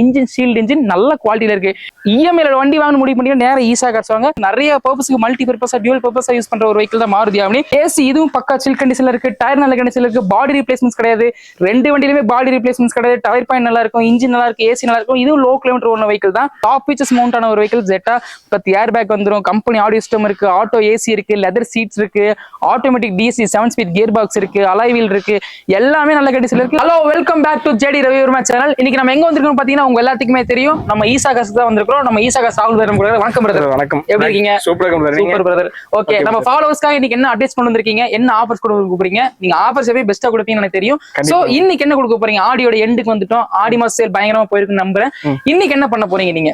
Engine sealed engine நல்ல குவாலிட்டியில இருக்கு. இஎம்ஐல வண்டி வாங்க முடிவு பண்ணி நேரம் ஈஸா காசு நிறைய பர்பஸ்க்கு மல்டி பர்பஸா டியூல் பர்பஸா யூஸ் பண்ற ஒரு வெஹிக்கிள் தான் மாறுதி ஆவணி ஏசி இதுவும் பக்கா சில் கண்டிஷன்ல இருக்கு. டயர் நல்ல கண்டிஷன்ல இருக்கு. பாடி ரீப்ளேஸ்மெண்ட்ஸ் கிடையாது. ரெண்டு வண்டியிலுமே பாடி ரீப்ளேஸ்மெண்ட்ஸ் கிடையாது. டயர் பாயிண்ட் நல்லா இருக்கும். இன்ஜின் நல்லா இருக்கு ஏசி நல்லா இருக்கும். இதுவும் லோ கிலோமீட்டர் ஒன்று வெஹிக்கிள் தான். டாப் ஃபீச்சர்ஸ் மவுண்ட் ஆன ஒரு வெஹிக்கிள் ஜெட்டா பத்து ஏர் பேக் வந்துடும் கம்பெனி ஆடியோ சிஸ்டம் இருக்கு. ஆட்டோ ஏசி இருக்கு. லெதர் சீட்ஸ் இருக்கு. Automatic DC seven speed gear box இருக்கு. அலாய் வீல் இருக்கு. எல்லாமே நல்ல கண்டிஷன்ல இருக்கு. Hello welcome back to JD Ravi channel இன்னைக்கு நம்ம எங்க வந்திருக்கோம் பாத்தீங்கன்னா உங்க எல்லாத்துக்குமே தெரியும். நம்ம ஈசா காசு தான் வந்திருக்கோம் நம்ம ஈசா காசு ராகுல் பேரம் கூட. வணக்கம் பிரதர் வணக்கம். எப்படி இருக்கீங்க? சூப்பரா சூப்பர் பிரதர் ஓகே நம்ம ஃபாலோவர்ஸ்க்காக இன்னைக்கு என்ன அப்டேட்ஸ் கொண்டு வந்திருக்கீங்க? என்ன ஆஃபர்ஸ் கொண்டு போறீங்க? நீங்க ஆஃபர்ஸ் எப்பயும் பெஸ்ட்டா கொடுப்பீங்கன்னு எனக்கு தெரியும். சோ. இன்னைக்கு என்ன கொடுக்க போறீங்க? ஆடியோட எண்டுக்கு வந்துட்டோம். ஆடி மாச சேல் பயங்கரமா போயிருக்குன்னு நம்புறேன். இன்னைக்கு என்ன பண்ண போறீங்க நீங்க?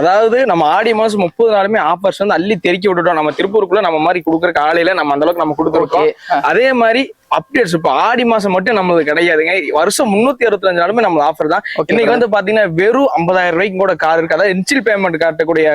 அதாவது நம்ம ஆடி மாசம் முப்பது நாளுமே ஆஃபர்ஸ் வந்து அள்ளி தெறிக்கி விட்டுட்டோம். நம்ம திருப்பூருக்குள்ள நம்ம மாதிரி கொடுக்குற காலையில நம்ம அந்த அளவுக்கு நம்ம கொடுத்துருக்கோம். அதே மாதிரி அப்டேட்ஸ் இப்போ ஆடி மாசம் மட்டும் நம்மளுக்கு கிடையாதுங்க. வருஷம் முன்னூத்தி அறுபத்தஞ்சு நாளுமே நம்ம ஆஃபர் தான் இன்னைக்கு வந்து பாத்தீங்கன்னா வெறும் ஐம்பதாயிரம் ரூபாய்க்கு கூட கார் இருக்கு அதாவது இன்சில் பேமெண்ட் காட்டக்கூடிய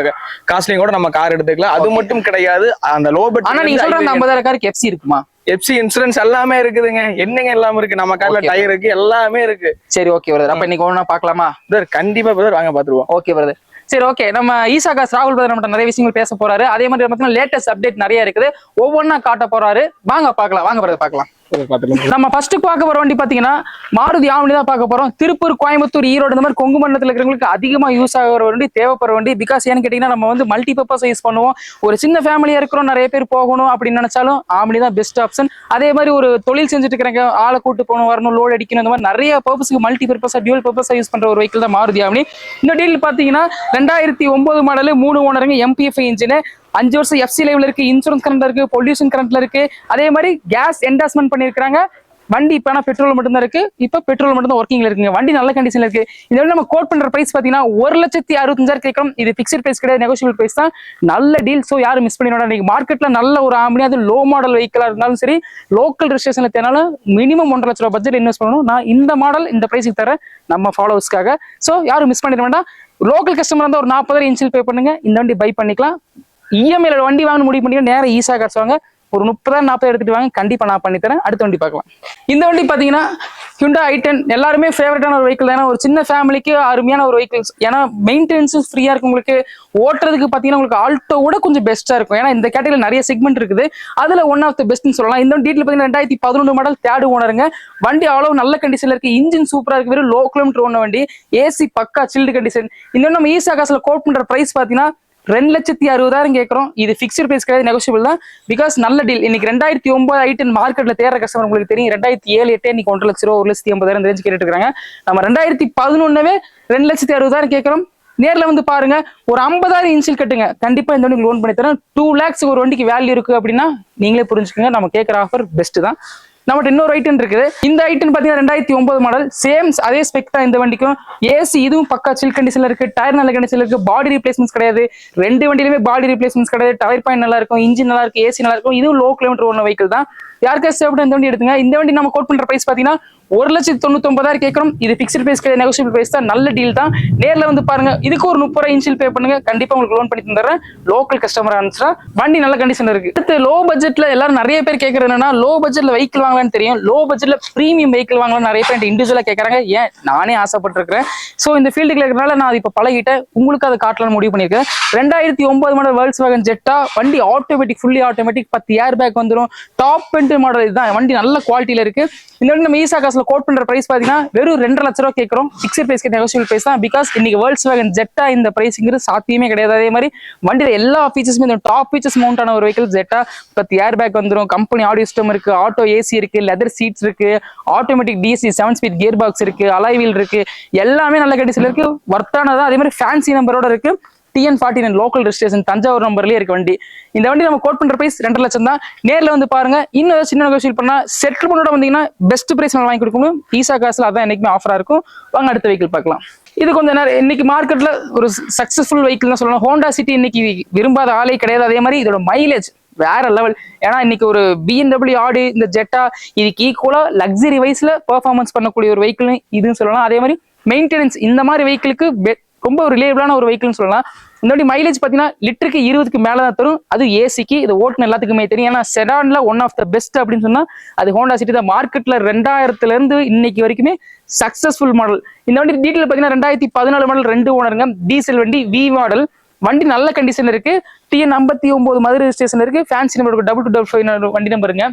காஸ்ட்லையும் கூட நம்ம கார் எடுத்துக்கலாம். அது மட்டும் கிடையாது. அந்த லோ ஆனா நீங்க சொல்ற அந்த பட்ஜெட் ஐம்பதாயிரம் காருக்கு எஃப்சி இருக்குமா? எஃப்சி இன்சூரன்ஸ் எல்லாமே இருக்குதுங்க. என்னங்க எல்லாமே இருக்கு? நம்ம கார்ல. டயர் இருக்கு. எல்லாமே இருக்கு. சரி ஓகே பிரதர் அப்ப இன்னைக்கு ஒண்ணா பார்க்கலாமா? Brother, கண்டிப்பா பிரதர் வாங்க பாத்துருவோம் ஓகே பிரதர் சரி ஓகே நம்ம ஈசா காஸ் ராகுல் பிரதர் நம்மகிட்ட நிறைய விஷயங்கள் பேச போறாரு. அதே மாதிரி பார்த்தீங்கன்னா லேட்டஸ்ட் அப்டேட் நிறைய இருக்குது. ஒவ்வொன்றா காட்ட போறாரு. வாங்க பார்க்கலாம். வாங்க பிரதர் பாத்துக்கலாம் நம்ம ஃபர்ஸ்ட் பார்க்க போற வண்டி பாத்தீங்கன்னா மாருதி ஆவணி தான் பார்க்க போறோம். திருப்பூர் கோயம்புத்தூர் ஈரோடு இந்த மாதிரி கொங்கு மண்டலத்தில் இருக்கிறவங்களுக்கு அதிகமா யூஸ் ஆகிற வண்டி தேவைப்படுற வண்டி. பிகாஸ் ஏன்னு கேட்டீங்கன்னா நம்ம வந்து மல்டி பர்பஸ் யூஸ் பண்ணுவோம். ஒரு சின்ன ஃபேமிலியா இருக்கிறோம் நிறைய பேர் போகணும் அப்படின்னு நினைச்சாலும் ஆவணி தான் பெஸ்ட் ஆப்ஷன் அதே மாதிரி ஒரு தொழில் செஞ்சுட்டு இருக்கிறாங்க ஆளை கூட்டு போகணும் வரணும் லோட் அடிக்கணும் இந்த மாதிரி நிறைய பர்பஸ்க்கு மல்டி பர்பஸா டியூல் பர்பஸா யூஸ் பண்ற ஒரு வெஹிக்கிள் தான் மாருதி ஆவணி. இந்த டீல் பாத்தீங்கன்னா ரெண்டாயிரத்தி ஒன்பது மாடலு மூணு ஓனருங்க எம்பிஎஃப் இன்ஜின் அஞ்சு வருஷம் எஃப்சி லைவ்ல இருக்கு இன்சூரன்ஸ் கரண்ட்ல இருக்கு பொல்யூஷன் கரண்ட்ல இருக்கு. அதே மாதிரி கேஸ் என்டாஸ்மெண்ட் பண்ணிருக்காங்க வண்டி இப்ப ஆனா பெட்ரோல் மட்டும் தான் இருக்கு. இப்ப பெட்ரோல் மட்டும் தான் ஒர்க்கிங்ல இருக்குங்க. வண்டி நல்ல கண்டிஷன்ல இருக்கு. இதை விட நம்ம கோட் பண்ற பிரைஸ் பாத்தீங்கன்னா ஒரு லட்சத்தி அறுபத்தஞ்சாயிரம் கேட்கணும். இது பிக்சட் பிரைஸ் கிடையாது நெகோசியபிள் பிரைஸ் தான். நல்ல டீல் ஸோ யாரும் மிஸ் பண்ணிடணும் இன்னைக்கு மார்க்கெட்ல நல்ல ஒரு ஆம்பளி அது லோ மாடல் வெஹிக்கலா இருந்தாலும் சரி லோக்கல் ரிஜிஸ்ட்ரேஷன்ல தேனாலும் மினிமம் ஒன்றரை லட்ச ரூபாய் பட்ஜெட் இன்வெஸ்ட் பண்ணணும். நான் இந்த மாடல் இந்த பிரைஸுக்கு தரேன் நம்ம ஃபாலோவர்ஸ்க்காக ஸோ யாரும் மிஸ் பண்ணிட வேண்டாம். லோக்கல் கஸ்டமர் இருந்தால் ஒரு நாற்பதாயிரம் இன்சில் பே பண்ணுங்க. இந்த வண்டி பை பண்ணிக்கலாம். இஎம்ஐல வண்டி வாங்க முடிவு பண்ணி நேரம் ஈஸா காசு வாங்க ஒரு முப்பதாயிரம் நாற்பது எடுத்துட்டு வாங்க. கண்டிப்பா நான் பண்ணி தரேன். அடுத்த வண்டி பார்க்கலாம். இந்த வண்டி பாத்தீங்கன்னா ஹிண்டா டென் எல்லாருமே ஃபேவரட்டான ஒரு வெஹிக்கிள் ஏன்னா ஒரு சின்ன ஃபேமிலிக்கு அருமையான ஒரு வெஹிக்கிள்ஸ் ஏன்னா மெயின்டெனன்ஸும் ஃப்ரீயா இருக்கும் உங்களுக்கு. ஓட்டுறதுக்கு பாத்தீங்கன்னா உங்களுக்கு ஆல்டோ கூட கொஞ்சம் பெஸ்ட்டாக இருக்கும். ஏன்னா இந்த கேட்டகரியில் நிறைய செக்மெண்ட் இருக்குது. அதுல ஒன் ஆஃப் த பெஸ்ட்னு சொல்லலாம். இந்த டீட்டில் பார்த்தீங்கன்னா ரெண்டாயிரத்தி பதினொன்று மாடல் தேர்டு ஓனருங்க வண்டி அவ்வளவு நல்ல கண்டிஷன்ல இருக்கு. இன்ஜின் சூப்பரா இருக்கு. வெறும் லோ கிலோமீட்டர் ஓன வண்டி. ஏசி பக்கா சில்டு கண்டிஷன் இந்த நம்ம ஈசா காசுல கோட் பண்ற பிரைஸ் பாத்தீங்கன்னா ரெண்டு லட்சத்தி அறுபதாயிரம் கேட்குறோம் இது ஃபிக்ஸ்டு பிரைஸ் கிடையாது நெகோசியபிள் தான். பிகாஸ் நல்ல டீல் இன்னைக்கு ரெண்டாயிரத்தி ஒன்பது ஐட்டன் மார்க்கெட்டில் தேர்ற கஸ்டமர் உங்களுக்கு தெரியும். ரெண்டாயிரத்தி ஏழு எட்டு இன்னைக்கு ஒன்றரை லட்ச ரூபா ஒரு லட்சத்தி ஐம்பதாயிரம் ரேஞ்ச் கேட்டுட்டு இருக்காங்க நம்ம ரெண்டாயிரத்தி பதினொன்னவே ரெண்டு லட்சத்தி அறுபதாயிரம் கேட்குறோம் நேர்ல வந்து பாருங்க ஒரு ஐம்பதாயிரம் இன்சில் கட்டுங்க. கண்டிப்பா இந்த வண்டிக்கு லோன் பண்ணி தரேன். டூ லேக்ஸ் ஒரு வண்டிக்கு வேல்யூ இருக்கு அப்படின்னா நீங்களே புரிஞ்சுக்கோங்க. நம்ம கேட்குற ஆஃபர் பெஸ்ட் தான். நம்மகிட்ட இன்னொரு ஐட்டன் இருக்குது. இந்த ஐட்டன் பாத்தீங்கன்னா ரெண்டாயிரத்தி ஒன்பது மாடல் சேம் அதே ஸ்பெக் தான் இந்த வண்டிக்கும். ஏசி இதுவும் பக்கா சில் கண்டிஷன்ல இருக்கு. டயர் நல்ல கண்டிஷன்ல இருக்கு. பாடி ரீப்ளேஸ்மெண்ட்ஸ் கிடையாது. ரெண்டு வண்டியிலுமே பாடி ரீப்ளேஸ்மெண்ட்ஸ் கிடையாது. டயர் பாயிண்ட் நல்லா இருக்கும். இன்ஜின் நல்லா இருக்கும். ஏசி நல்லா இருக்கும். இதுவும் லோ கிலோமீட்டர் ஓன வெஹிக்கிள் தான். யாருக்காச்சும் தேவைப்பட்ட இந்த வண்டி எடுத்துங்க. இந்த வண்டி நம்ம கோட் பண்ற பிரைஸ் பாத்தீங்கன்னா ஒரு லட்சத்தி தொண்ணூத்தி ஒன்பதாயிரம் கேட்கறோம் இது பிக்சட் பிரைஸ் கிடையாது. நெகோசியபிள் பிரைஸ் தான். நல்ல டீல் தான். நேர்ல வந்து பாருங்க. இதுக்கு ஒரு முப்பது ரூபாய் பே பண்ணுங்க. கண்டிப்பா உங்களுக்கு லோன் பண்ணி தந்துடுறேன். லோக்கல் கஸ்டமர் ஆனிச்சா வண்டி நல்ல கண்டிஷன் இருக்கு. அடுத்து லோ பட்ஜெட்ல எல்லாரும் நிறைய பேர் கேட்கறது என்னன்னா லோ பட்ஜெட்ல வெஹிக்கிள் வாங்கலாம்னு தெரியும். லோ பட்ஜெட்ல பிரீமியம் வெஹிக்கிள் வாங்கலாம் நிறைய பேர் இண்டிவிஜுவலா கேட்கறாங்க ஏன்? நானே ஆசைப்பட்டிருக்கிறேன். சோ இந்த ஃபீல்டுக்கு இருக்கிறனால நான் இப்ப பழகிட்டேன். உங்களுக்கு அதை காட்டலாம் முடிவு பண்ணிருக்கேன் ரெண்டாயிரத்தி ஒன்பது மாடல் வேர்ல்ஸ் வேகன் ஜெட்டா வண்டி ஆட்டோமேட்டிக் ஃபுல்லி ஆட்டோமேட்டிக் பத்து ஏர் பேக் வந்துடும் டாப் பென்ட் மாடல் இதுதான். வண்டி நல்ல குவாலிட்டியில இருக்கு. இந்த வண்டி நம்ம ஈசா காசுல கோட் பண்ற பிரைஸ் பாத்தீங்கன்னா வெறும் ரெண்டரை லட்ச ரூபா கேட்கறோம். பிக்சர் பிரைஸ் நெகோசியபிள் பிரைஸ் தான். பிகாஸ் இன்னைக்கு வேர்ல்ட்ஸ் வேகன் ஜெட்டா இந்த பிரைஸ்ங்கிறது சாத்தியமே கிடையாது. அதே மாதிரி வண்டியில எல்லா ஃபீச்சர்ஸுமே இந்த டாப் ஃபீச்சர்ஸ் மவுண்ட் ஆன ஒரு வெஹிக்கிள் ஜெட்டா பத்து ஏர் பேக் வந்துடும் கம்பெனி ஆடியோ சிஸ்டம் இருக்கு ஆட்டோ ஏசி இருக்கு லெதர் சீட்ஸ் இருக்கு automatic DC seven speed gear box இருக்கு அலாய் வீல் இருக்கு எல்லாமே நல்ல கண்டிஷன்ல இருக்கு. ஒர்த்தானதா அதே மாதிரி ஃபேன்சி நம்பரோட இருக்கு. TN forty nine local registration Thanjavur நம்பர்லேயே இருக்க வண்டி. இந்த வண்டி நம்ம கோட் பண்ணுற ப்ரைஸ் ரெண்டு லட்சம் தான். நேரில் வந்து பாருங்க. இன்னும் சின்ன நெகோசியல் பண்ணால் செட்டில்மெண்ட்டோட வந்தீங்கன்னா பெஸ்ட் நம்ம வாங்கி கொடுக்கணும் ஈசா காசில் அதான் என்றைக்குமே ஆஃபராக இருக்கும். வாங்க அடுத்த வெஹிக்கிள் பார்க்கலாம். இது கொஞ்சம் நேரம் இன்னைக்கு மார்க்கெட்ல ஒரு சக்சஸ்ஃபுல் வெஹிக்கிள் தான் சொல்லலாம் ஹோண்டா சிட்டி இன்னைக்கு விரும்பாத ஆளே கிடையாது. அதே மாதிரி இதோட மைலேஜ் வேற லெவல் ஏன்னா இன்னைக்கு ஒரு பிஎன்டபிள்யூ ஆடு இந்த ஜெட்டா இதுக்கு ஈக்குவலா லக்ஸரி வைஸ்ல பெர்ஃபார்மன்ஸ் பண்ணக்கூடிய ஒரு வெஹிக்கிள் இதுன்னு சொல்லலாம். அதே மாதிரி மெயின்டெனன்ஸ் இந்த மாதிரி வெஹிக்கிளுக்கு ரொம்ப ரிலேபிளான ஒரு வெஹிக்கிள்னு சொல்லலாம். இந்த வண்டி மைலேஜ் பார்த்தீங்கன்னா லிட்டருக்கு இருபதுக்கு மேலே தான் தரும் அது ஏசிக்கு இது ஓட்டுன எல்லாத்துக்குமே தெரியும். ஏன்னா செடான்ல ஒன் ஆஃப் த பெஸ்ட் அப்படின்னு சொன்னால் அது ஹோண்டா சிட்டி தான். மார்க்கெட்டில் ரெண்டாயிரத்துல இருந்து இன்னைக்கு வரைக்குமே சக்சஸ்ஃபுல் மாடல் இந்த வண்டி டீட்டெயில் பார்த்தீங்கன்னா ரெண்டாயிரத்தி பதினாலு மாடல் ரெண்டு ஓனருங்க டீசல் வண்டி வி மாடல் வண்டி நல்ல கண்டிஷன்ல இருக்கு. டிஎன் ஐம்பத்தி ஒன்பது மதுரை ஸ்டேஷன் இருக்கு. Fancy number double two double five வண்டி நம்பருங்க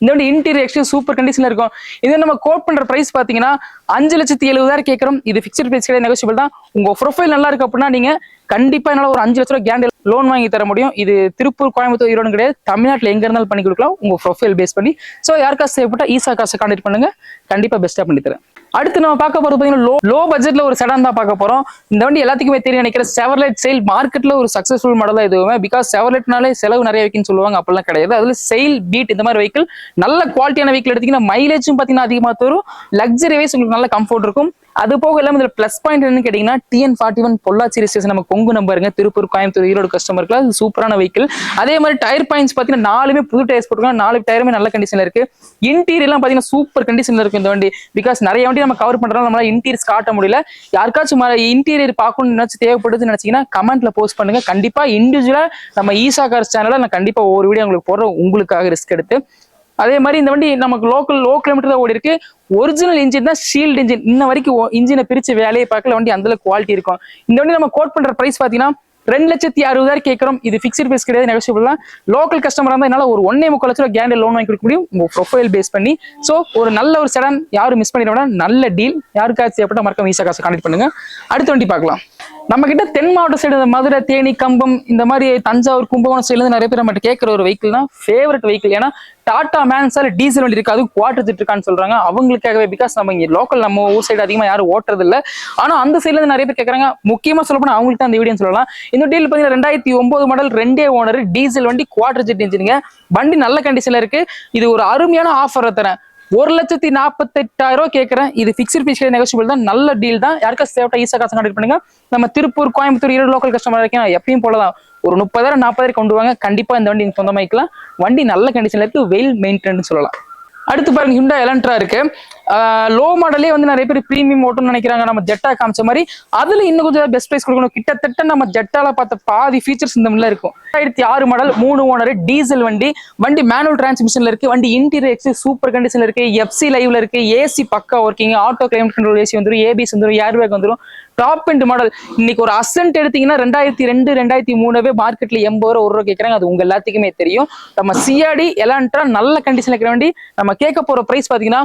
இந்த வண்டி இன்டீரியர் எக்ஸ்டீரியர் சூப்பர் கண்டிஷன்ல இருக்கும். இது நம்ம கோட் பண்ற பிரைஸ் பாத்தீங்கன்னா அஞ்சு லட்சத்தி எழுபதாயிரம் கேட்கறோம் இது பிக்சட் பிரைஸ் கிடையாது நெகோசியபிள் தான். உங்க ப்ரொஃபைல் நல்லா இருக்கு அப்படின்னா நீங்க கண்டிப்பா என்னால ஒரு அஞ்சு லட்ச ரூபாய் கேரண்டி லோன் வாங்கி தர முடியும். இது திருப்பூர் கோயம்புத்தூர் ஈரோடு கிடையாது. தமிழ்நாட்டில் எங்க இருந்தாலும் பண்ணி கொடுக்கலாம். உங்க ப்ரொஃபைல் பேஸ் பண்ணி. ஸோ யாருக்காவது தேவைப்பட்டா ஈசா காசை கான்டெக்ட் பண்ணுங்க. கண்டிப்பா பெஸ்டா பண்ணி தரேன். அடுத்து நம்ம பார்க்க போறது பாத்தீங்கன்னா லோ லோ பட்ஜெட்ல ஒரு செடான் தான் பார்க்க போறோம். இந்த வண்டி எல்லாத்துக்குமே தெரியும் நினைக்கிறேன். செவர்லைட் சேல் மார்க்கெட்ல ஒரு சக்சஸ்ஃபுல் மாடல் தான் இதுவுமே பிகாஸ் செவர்லைட்னாலே செலவு நிறைய வைக்குன்னு சொல்லுவாங்க. அப்பெல்லாம் கிடையாது. அதுல செயில் பீட் இந்த மாதிரி வெஹிக்கிள் நல்ல குவாலிட்டியான வெஹிக்கிள் எடுத்தீங்கன்னா மைலேஜும் பாத்தீங்கன்னா அதிகமா தரும். லக்ஸரி வைஸ் உங்களுக்கு நல்ல கம்ஃபர்ட் இருக்கும். அது போக இல்லாமல் இதில் ப்ளஸ் பாயிண்ட் என்னன்னு கேட்டிங்கன்னா TN forty one Pollachi station நம்ம கொங்கு நம்பருங்க திருப்பூர் கோயம்புத்தூர் ஈரோடு கஸ்டமருக்கு அது சூப்பரான வெஹிக்கிள் அதே மாதிரி டயர் பாயிண்ட்ஸ் பார்த்தீங்கன்னா நாலுமே புது டயர்ஸ் போட்டுருக்காங்க. நாலு டயருமே நல்ல கண்டிஷனில் இருக்கு. இன்டீரியர்லாம் பார்த்தீங்கன்னா சூப்பர் கண்டிஷனில் இருக்கு இந்த வண்டி. பிகாஸ் நிறைய வண்டி நம்ம கவர் பண்ணுறோம் நம்மளால இன்டீரியர்ஸ் காட்ட முடியல. யாருக்காச்சும் இன்டீரியர் பார்க்கணும்னு நினச்சி தேவைப்படுதுன்னு நினச்சிங்கன்னா கமெண்ட்ல போஸ்ட் பண்ணுங்க. கண்டிப்பாக இண்டிவிஜுவலாக நம்ம ஈசா கார்ஸ் சேனலில் நான் கண்டிப்பாக ஒவ்வொரு வீடியோ உங்களுக்கு போடுறோம் உங்களுக்காக ரிஸ்க் எடுத்து. அதே மாதிரி இந்த வண்டி நமக்கு லோக்கல் லோ கிலோமீட்டர் தான் ஓடி இருக்கு ஒரிஜினல் இன்ஜின் தான் ஷீல்டு இன்ஜின் இன்ன வரைக்கும் இன்ஜினை பிரிச்சு வேலையை பார்க்கல. வண்டி அந்த குவாலிட்டி இருக்கும். இந்த வண்டி நம்ம கோட் பண்ற பிரைஸ் பாத்தீங்கன்னா ரெண்டு லட்சத்தி அறுபதாயிரம் கேட்கறோம். இது ஃபிக்ஸ்ட் பிரைஸ் கிடையாது நெகோசியபிள்லாம் லோக்கல் கஸ்டமர் இருந்தால் என்னால் ஒரு ஒன்னே முக்கால் லட்ச ரூபா கேரண்டி லோன் வாங்கி கொடுக்க முடியும். உங்க ப்ரொஃபைல் பேஸ் பண்ணி. ஸோ ஒரு நல்ல ஒரு செடன் யாரும் மிஸ் பண்ணிட வேண்டாம் நல்ல டீல் யாருக்காச்சும் ஏற்பட்ட மறக்காம ஈஸா காசு கான்டெக்ட் பண்ணுங்க. அடுத்த வண்டி பார்க்கலாம். நம்ம கிட்ட தென் மாவட்ட சைடு இந்த மதுரை தேனி கம்பம் இந்த மாதிரி தஞ்சாவூர் கும்பகோணம் சைடுல நிறைய பேர் நம்மகிட்ட கேட்குற ஒரு வெஹிக்கிள் தான் ஃபேவரட் வெஹிக்கிள் ஏன்னா டாடா மேன்ஸால் டீசல் வண்டி இருக்கு. அது குவாட்டர் இருக்கான்னு சொல்றாங்க. அவங்களுக்காகவே பிகாஸ் நம்ம இங்கே லோக்கல் நம்ம ஊர் சைடு அதிகமாக யாரும் ஓட்டுறது இல்லை. ஆனால் அந்த சைடுல இருந்து நிறைய பேர் கேட்குறாங்க முக்கியமாக சொல்ல அவங்கள்ட்ட அவங்களுக்கு தான் அந்த வீடியோன்னு சொல்லலாம். இந்த டீல் பார்த்தீங்கன்னா ரெண்டாயிரத்தி ஒன்பது மாடல் ரெண்டே ஓனர் டீசல் வண்டி குவாட்டர் ஜெட் இன்ஜினுங்க வண்டி நல்ல கண்டிஷன்ல இருக்கு. இது ஒரு அருமையான ஆஃபர் தரேன். ஒரு லட்சத்தி நாற்பத்தெட்டாயிரம் ரூபாய் கேட்கறேன் இது ஃபிக்ஸ்ட் பிக்ஸ் நெகோசியபிள் தான். நல்ல டீல் தான். யாருக்கா சேஃப்டா ஈஸா காசு கண்டக்ட் பண்ணுங்க. நம்ம திருப்பூர் கோயம்புத்தூர் ஈரோடு லோக்கல் கஸ்டமர் இருக்கேன் எப்பயும் போலதான். ஒரு முப்பதாயிரம் நாற்பதாயிரம் கொண்டு வாங்க. கண்டிப்பா இந்த வண்டி நீங்க சொந்தமாக்கலாம் வண்டி நல்ல கண்டிஷன்ல இருக்கு. வெயில் மெயின்டெயின் சொல்லலாம். அடுத்து பாருங்க ஹிண்டா எலன்ட்ரா இருக்கு. லோ மாடலே வந்து நிறைய பேர் ப்ரீமியம் ஓட்டுன்னு நினைக்கிறாங்க. நம்ம ஜெட்டா காமிச்ச மாதிரி அதுல இன்னும் கொஞ்சம் பெஸ்ட் ப்ரைஸ் கொடுக்கணும். கிட்டத்தட்ட நம்ம ஜெட்டால பார்த்த பாதி ஃபீச்சர்ஸ் இந்த மாதிரில இருக்கும். ரெண்டாயிரத்தி ஆறு மாடல் மூணு ஓனர் டீசல் வண்டி வண்டி மேனுவல் டிரான்ஸ்மிஷன்ல இருக்கு வண்டி இன்டீரியர் எக்ஸி சூப்பர் கண்டிஷன்ல இருக்கு எஃப்சி லைவ்ல இருக்கு ஏசி பக்கா working auto climate control AC வந்துடும் ஏபிஎஸ் வந்துடும் ஏர் பேக் வந்துடும் டாப் அண்ட் மாடல் இன்னைக்கு ஒரு அசன்ட் எடுத்தீங்கன்னா ரெண்டாயிரத்தி ரெண்டு ரெண்டாயிரத்தி மூணுவே மார்க்கெட்ல எண்பது ரூபா ஒரு ரூபா கேட்கறாங்க அது உங்க எல்லாத்துக்குமே தெரியும். நம்ம சிஆடி எலான்ட்ரா நல்ல கண்டிஷன்ல இருக்கிற வண்டி. நம்ம கேட்க போற பிரைஸ் பாத்தீங்கன்னா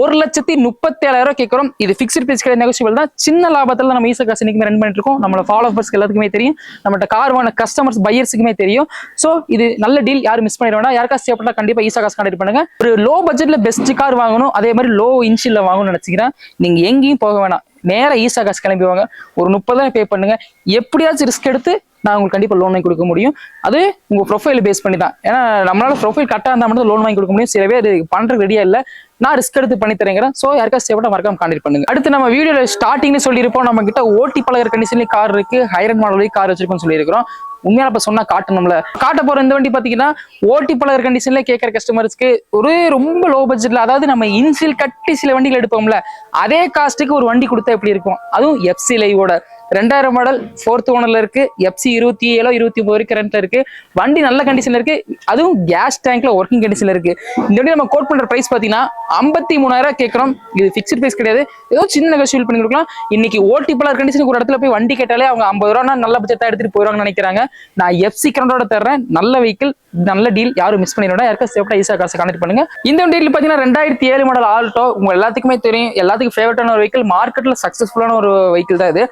ஒரு லட்சத்தி முப்பத்தி ஏழாயிரம் இது ஃபிக்ஸ்ட் பிரைஸ் கிடையாது நெகோசியபிள் தான். சின்ன லாபத்தில் நம்ம ஈஸா காசு இன்னைக்கு ரன் பண்ணிட்டு இருக்கோம். நம்மளோட ஃபாலோவர்ஸ்க்கு எல்லாத்துக்குமே தெரியும். நம்மள்ட்ட கார் வாங்க கஸ்டமர்ஸ் பையர்ஸுக்குமே தெரியும். ஸோ இது நல்ல டீல் யாரும் மிஸ் பண்ணிட வேண்டாம் யாருக்கா சேப்பட்டா கண்டிப்பாக ஈஸா காசு கண்டிப்பாக பண்ணுங்க. ஒரு லோ பட்ஜெட்ல பெஸ்ட் கார் வாங்கணும். அதே மாதிரி லோ இன்ச்சில் வாங்கணும்னு நினச்சிக்கிறேன். நீங்க எங்கேயும் போக வேணாம். நேராக ஈஸா காசு கிளம்பி வாங்க ஒரு முப்பதாயிரம் பே பண்ணுங்க. எப்படியாச்சும் ரிஸ்க் எடுத்து நான் உங்களுக்கு கண்டிப்பா லோன் வாங்கி கொடுக்க முடியும். அது உங்க ப்ரொஃபைல் பேஸ் பண்ணி தான் ஏன்னா நம்மளால ப்ரொஃபைல் கரெக்டாக இருந்தால் மட்டும் லோன் வாங்கி கொடுக்க முடியும். சில பேர் இது பண்றது ரெடியா இல்லை. நான் ரிஸ்க் எடுத்து பண்ணி தரேங்கிறேன். ஸோ யாருக்கா சேவட்டா மறக்காம கான்டெக்ட் பண்ணுங்க. அடுத்து நம்ம வீடியோல ஸ்டார்டிங்னு சொல்லியிருப்போம். நம்ம கிட்ட ஓட்டி பழகிற கண்டிஷன்லேயே கார் இருக்கு. ஹைரன் மாடல் கார் வச்சிருக்கோம்னு சொல்லியிருக்கிறோம். உண்மையா இப்ப சொன்னா காட்டணும்ல. காட்ட போற இந்த வண்டி பாத்தீங்கன்னா ஓட்டி பழகிற கண்டிஷன்ல கேட்கற கஸ்டமர்ஸ்க்கு ஒரு ரொம்ப லோ பட்ஜெட்ல அதாவது நம்ம இன்சில் கட்டி சில வண்டிகள் எடுப்போம்ல அதே காஸ்ட்டுக்கு ஒரு வண்டி கொடுத்தா எப்படி இருக்கும்? அதுவும் எஃப்சி லைவோட ரெண்டாயிரம் மாடல் ஃபோர்த் ஓனர்ல இருக்கு எஃப்சி இருபத்தி ஏழோ இருபத்தி ஒன்பது வரைக்கும் கரண்ட்ல இருக்கு. வண்டி நல்ல கண்டிஷன்ல இருக்கு. அதுவும் கேஸ் டேங்க்ல ஒர்க்கிங் கண்டிஷன்ல இருக்கு. இந்த வண்டி நம்ம கோட் பண்ற பிரைஸ் பாத்தீங்கன்னா ஐம்பத்தி மூணாயிரம் கேட்கறோம். இது ஃபிக்ஸ்ட் பிரைஸ் கிடையாது. ஏதோ சின்ன நெகோசியல் பண்ணி கொடுக்கலாம். இன்னைக்கு ஓட்டி கண்டிஷனுக்கு ஒரு இடத்துல போய் வண்டி கேட்டாலே அவங்க ஐம்பது ரூபா நல்ல பட்ஜெட்டா எடுத்துட்டு போயிடுவாங்க நினைக்கிறாங்க. நான் எஃப்சி கரண்டோட தர்றேன். நல்ல வெஹிக்கிள் நல்ல டீல் யாரும் மிஸ் பண்ணிடணும் யாருக்கா சேஃப்டா ஈஸியாக காசு கனெக்ட் பண்ணுங்க. இந்த வண்டியில் பாத்தீங்கன்னா ரெண்டாயிரத்தி ஏழு மாடல் ஆல்டோ உங்க எல்லாத்துக்குமே தெரியும். எல்லாத்துக்கும் ஃபேவரட்டான ஒரு வெஹிக்கிள் மார்க்கெட்ல சக்சஸ்ஃபுல்லான ஒரு வெஹிக்கிள் தான் இது.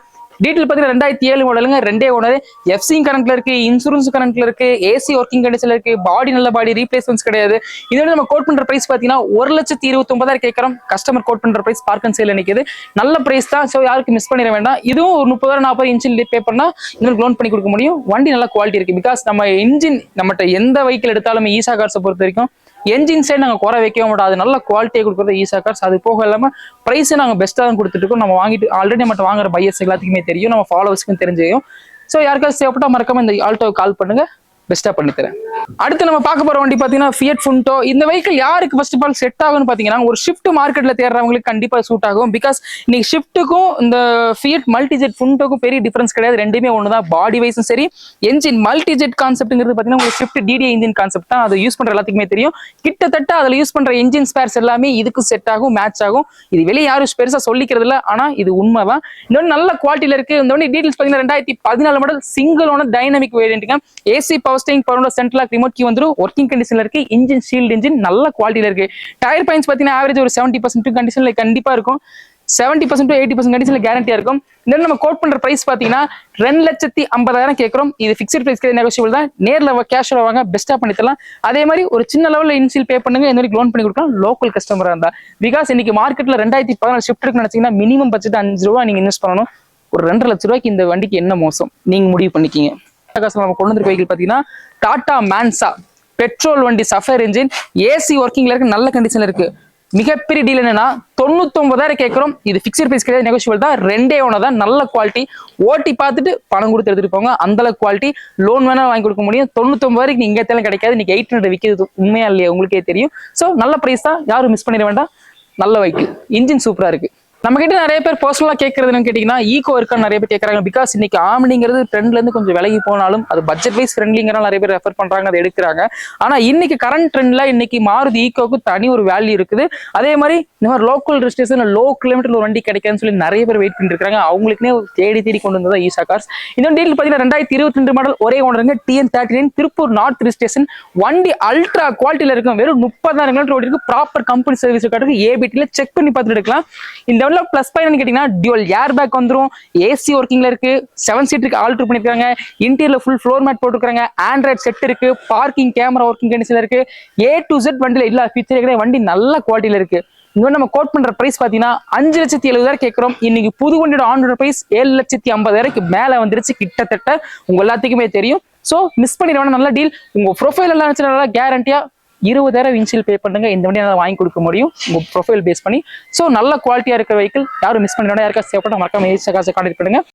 டீட்டெயில் பார்த்தீங்கன்னா ரெண்டாயிரத்தி ஏழு மாடலுங்க ரெண்டே ஓனர் எஃப்சி கரண்ட்ல இருக்கு இன்சூரன்ஸ் கரண்ட்ல இருக்கு ஏசி ஒர்க்கிங் கண்டிஷன்ல இருக்கு பாடி நல்ல பாடி ரீப்ளேஸ்மெண்ட்ஸ் கிடையாது. இதோட நம்ம கோட் பண்ற பிரைஸ் பாத்தீங்கன்னா ஒரு லட்சத்தி இருபத்தி ஒன்பதாயிரம் கேட்கறோம். கஸ்டமர் கோட் பண்ற பிரைஸ் பார்க் அண்ட் சேல் நல்ல பிரைஸ் தான். ஸோ யாருக்கு மிஸ் பண்ணிட வேண்டாம். இதுவும் ஒரு முப்பதாயிரம் நாற்பது இன்ச்சில் பே பண்ணா இன்னொரு லோன் பண்ணி கொடுக்க முடியும். வண்டி நல்ல குவாலிட்டி இருக்கு. பிகாஸ் நம்ம இன்ஜின் நம்மகிட்ட எந்த வெஹிக்கிள் எடுத்தாலுமே ஈசா கார்ஸை பொறுத்த வரைக்கும் என்ஜின் சைடு நாங்கள் குறை வைக்கவே மாட்டோம். அது நல்ல குவாலிட்டியை கொடுக்குறது ஈஸா கார்ஸ் அது போக இல்லாமல் ப்ரைஸை நாங்கள் பெஸ்ட்டாக தான் கொடுத்துட்டு இருக்கோம். நம்ம வாங்கிட்டு ஆல்ரெடி மட்டும் வாங்குற பையர்ஸ் எல்லாத்துக்குமே தெரியும். நம்ம ஃபாலோவர்ஸ்க்கும் தெரிஞ்சும் ஸோ யாருக்காவது சேவப்பட்டா மறக்காம இந்த ஆல்டோவை கால் பண்ணுங்க. பெஸ்ட்டாக பண்ணித்தரேன் அடுத்து நம்ம பார்க்க போற வண்டி பாத்தீங்கன்னா ஃபியட் ஃபுண்டோ இந்த வெஹிக்கிள் யாருக்கு ஃபர்ஸ்ட் ஆஃப் ஆல் செட் ஆகும்னு பாத்தீங்கன்னா ஒரு ஷிஃப்ட் மார்க்கெட்ல தேடுறவங்களுக்கு கண்டிப்பா சூட் ஆகும். பிகாஸ் இன்னைக்கு ஷிஃப்ட்டுக்கும் இந்த ஃபியட் மல்டிஜெட் ஃபுண்டோக்கும் பெரிய டிஃபரன்ஸ் கிடையாது. ரெண்டுமே ஒண்ணுதான். பாடி வைஸும் சரி என்ஜின் மல்டிஜெட் கான்செப்ட்ங்கிறது பாத்தீங்கன்னா உங்களுக்கு ஷிஃப்ட் டிடி இன்ஜின் கான்செப்ட் தான் அதை யூஸ் பண்ணுற எல்லாத்துக்குமே தெரியும். கிட்டத்தட்ட அதுல யூஸ் பண்ற இன்ஜின் ஸ்பேர்ஸ் எல்லாமே இதுக்கு செட் ஆகும் மேட்ச் ஆகும். இது வெளியே யாரும் பெருசா சொல்லிக்கிறது இல்ல ஆனா இது உண்மைதான். இன்னொன்று நல்ல குவாலிட்டியில இருக்கு. இந்த ஒன்று டீட்டெயில்ஸ் பார்த்தீங்கன்னா ரெண்டாயிரத்தி பதினாலு model single dynamic வேரியன்ட்டுங்க AC power steering power central remote key வந்துடும் ஒர்க்கிங் கண்டிஷன்ல இருக்கு. இன்ஜின் ஷீல்ட் இன்ஜின் நல்ல குவாலிட்டியில இருக்கு. டயர் பாயிண்ட்ஸ் பாத்தீங்கன்னா ஆவரேஜ் ஒரு செவன்ட்டி பர்சன்ட் கண்டிஷன்ல கண்டிப்பா இருக்கும். செவன்டி பர்சன்ட் எயிட்டி பர்சன்ட் கண்டிஷன்ல கேரண்டியா இருக்கும். இந்த நம்ம கோட் பண்ற பிரைஸ் பாத்தீங்கன்னா ரெண்டு லட்சத்தி ஐம்பதாயிரம் கேட்கறோம். இது ஃபிக்ஸ்ட் பிரைஸ் கிடையாது நெகோசியபிள் தான். நேரில் கேஷ்ல வாங்க பெஸ்டா பண்ணி தரலாம். அதே மாதிரி ஒரு சின்ன லெவல்ல இன்சியல் பே பண்ணுங்க. இந்த மாதிரி லோன் பண்ணி கொடுக்கலாம் லோக்கல் கஸ்டமரா இருந்தா. பிகாஸ் இன்னைக்கு மார்க்கெட்ல ரெண்டாயிரத்தி பதினாலு ஷிஃப்ட் இருக்குன்னு நினைச்சீங்கன்னா மினிமம் பட்ஜெட் அஞ்சு ரூபா நீங்க இன்வெஸ்ட் பண்ணணும். ஒரு ரெண்டரை லட்ச ரூபாய்க்கு இந்த வண்டிக்கு என்ன மோசம்? நீங்க முடிவு பண்ணிக்கிங்க. நம்ம கொண்டு வந்து வெஹிக்கிள் பார்த்தீங்கன்னா டாடா மேன்சா பெட்ரோல் வண்டி சஃபர் இன்ஜின் ஏசி ஒர்க்கிங்ல இருக்கு நல்ல கண்டிஷன்ல இருக்கு. மிகப்பெரிய டீல் என்னன்னா தொண்ணூத்தொன்பதாயிரம் கேட்கறோம். இது ஃபிக்ஸ்ட் பிரைஸ் கிடையாது நெகோஷியபிள் தான். ரெண்டே ஒன்று தான். நல்ல குவாலிட்டி ஓட்டி பார்த்துட்டு பணம் கொடுத்து எடுத்துட்டு போங்க. அந்த அளவுக்கு குவாலிட்டி லோன் வேணா வாங்கி கொடுக்க முடியும். தொண்ணூத்தொன்பதாயிரம் நீங்க எங்கேயும் கிடைக்காது. இன்னைக்கு எயிட் ஹண்ட்ரட் விற்கிறது உண்மையா இல்லையா? உங்களுக்கே தெரியும். ஸோ நல்ல பிரைஸ் தான். யாரும் மிஸ் பண்ணிட வேண்டாம். நல்ல வைக்கு இன்ஜின் சூப்பரா இருக்கு. நம்ம கிட்ட நிறைய பேர் பர்சனலா கேட்கறதுன்னு கேட்டீங்கன்னா ஈகோ இருக்கான்னு நிறைய பேர் கேட்கறாங்க பிகாஸ் இன்னைக்கு ஆம்னிங்கிறது ட்ரெண்ட்ல இருந்து கொஞ்சம் விலகி போனாலும் அது பட்ஜெட் வைஸ் ஃப்ரெண்ட்லிங்கிறனால நிறைய பேர் ரெஃபர் பண்றாங்க அதை எடுக்கிறாங்க. ஆனா இன்னைக்கு கரண்ட் ட்ரெண்ட்ல இன்னைக்கு மாறுதி. ஈகோக்கு தனி ஒரு வேல்யூ இருக்குது. அதே மாதிரி இந்த மாதிரி லோக்கல் ரெஜிஸ்ட்ரேஷன் லோ கிலோமீட்டர் ஒரு வண்டி கிடைக்காதுன்னு சொல்லி நிறைய பேர் வெயிட் பண்ணிட்டு இருக்காங்க அவங்களுக்குனே தேடி தேடி கொண்டு வந்ததா ஈசா கார்ஸ் இந்த டீல் பாத்தீங்கன்னா ரெண்டாயிரத்தி இருபத்தி ரெண்டு மாடல் ஒரே ஒன்று TN thirty nine Tiruppur north registration வண்டி அல்ட்ரா குவாலிட்டியில இருக்கும். வெறும் முப்பதாயிரம் கிலோமீட்டர் ஓடி இருக்கு ப்ராப்பர் கம்பெனி சர்வீஸ் கார்டு ஏபிடியில் செக் பண்ணி பார்த்துட்டு எடுக்கலாம். இந்த ஒன்ல ப்ளஸ் பாயிண்ட் கேட்டீங்கன்னா டியூல் ஏர் பேக் வந்துரும். ஏசி ஒர்க்கிங்ல இருக்கு. செவன் சீட்டுக்கு ஆல்டர் பண்ணிருக்காங்க. இன்டீரியர்ல ஃபுல் ஃப்ளோர் மேட் போட்டுருக்காங்க. ஆண்ட்ராய்ட் செட் இருக்கு. பார்க்கிங் கேமரா ஒர்க்கிங் கண்டிஷன்ல இருக்கு. ஏ டு செட் வண்டியில எல்லா ஃபீச்சர் கிடையாது வண்டி நல்ல குவாலிட்டியில இருக்கு. இன்னும் நம்ம கோட் பண்ற பிரைஸ் பாத்தீங்கன்னா அஞ்சு லட்சத்தி எழுபதாயிரம் கேட்கிறோம் இன்னைக்கு புது வண்டியோட ஆன் பிரைஸ் ஏழு லட்சத்தி ஐம்பதாயிரம் மேல வந்துருச்சு. கிட்டத்தட்ட உங்க எல்லாத்துக்குமே தெரியும். சோ மிஸ் பண்ணிட நல்ல டீல் உங்க ப்ரொஃபைல் எல்லாம் நல்லா கேரண்டியா இருபதாயிரம் இன்சியல் பே பண்ணுங்க. இந்த வண்டி நான் வாங்கி கொடுக்க முடியும். உங்கள் ப்ரொஃபைல் பேஸ் பண்ணி. ஸோ நல்ல குவாலிட்டியாக இருக்கிற வெஹிக்கிள் யாரும் மிஸ் பண்ணிட யாருக்கா சேவப்பட்ட மறக்காம ஏசி காசை கான்டெக்ட் பண்ணுங்க.